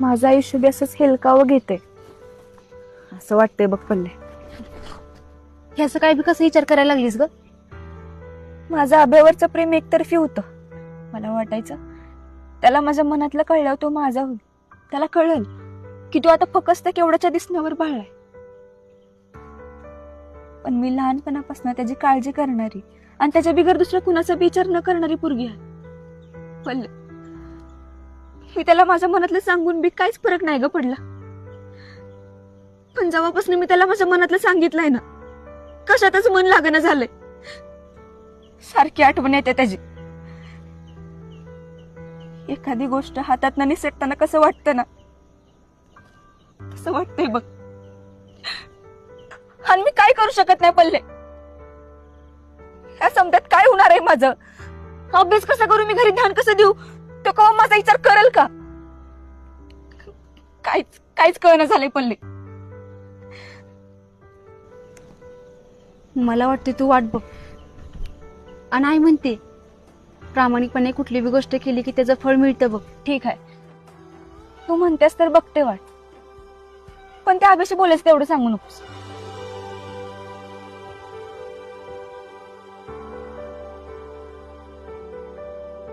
माझं आयुष्य बी असंच हेलकावं घेते असं वाटतंय बघ पल्ले. हे असं काय बी कसं विचार करायला लागलीस ग? माझं अभ्यावरचं प्रेम एकतर्फी होतं. मला वाटायचं त्याला माझ्या मनातलं कळल्यावर तो माझा होईल. त्याला कळेल की तो आता फकस्त केवढ्याच्या दिसण्यावर बाळाय पण मी लहानपणापासून त्याची काळजी करणारी आणि त्याच्या बिगर दुसऱ्या कुणाचा विचार न करणारी पोरगी आहे. पण मी त्याला माझ्या मनातलं सांगून बी काहीच फरक नाही ग पडला. पण जेव्हापासून मी त्याला माझ्या मनातलं सांगितलंय ना कशातच मन लागणं झालंय. सारखी आठवण येते त्याची. एखादी गोष्ट हातात निसटताना कसं वाटतं ना तसं वाटतंय बघ. आणि मी काय करू शकत नाही पल्ले? या समजात काय होणार आहे माझं? अभ्यास कसा करू? मी घरी ध्यान कसं देऊ? कवा माझा विचार करेल का? काहीच काहीच कळणं झालंय पल्ले मला वाटते तू वाट बघ. आणि आई म्हणते प्रामाणिकपणे कुठली बी गोष्ट केली की त्याचं फळ मिळतं बघ. ठीक आहे. तू म्हणतेस तर बघते वाट. पण त्या अभ्याशी बोलायचं तेवढं सांगू नकोस.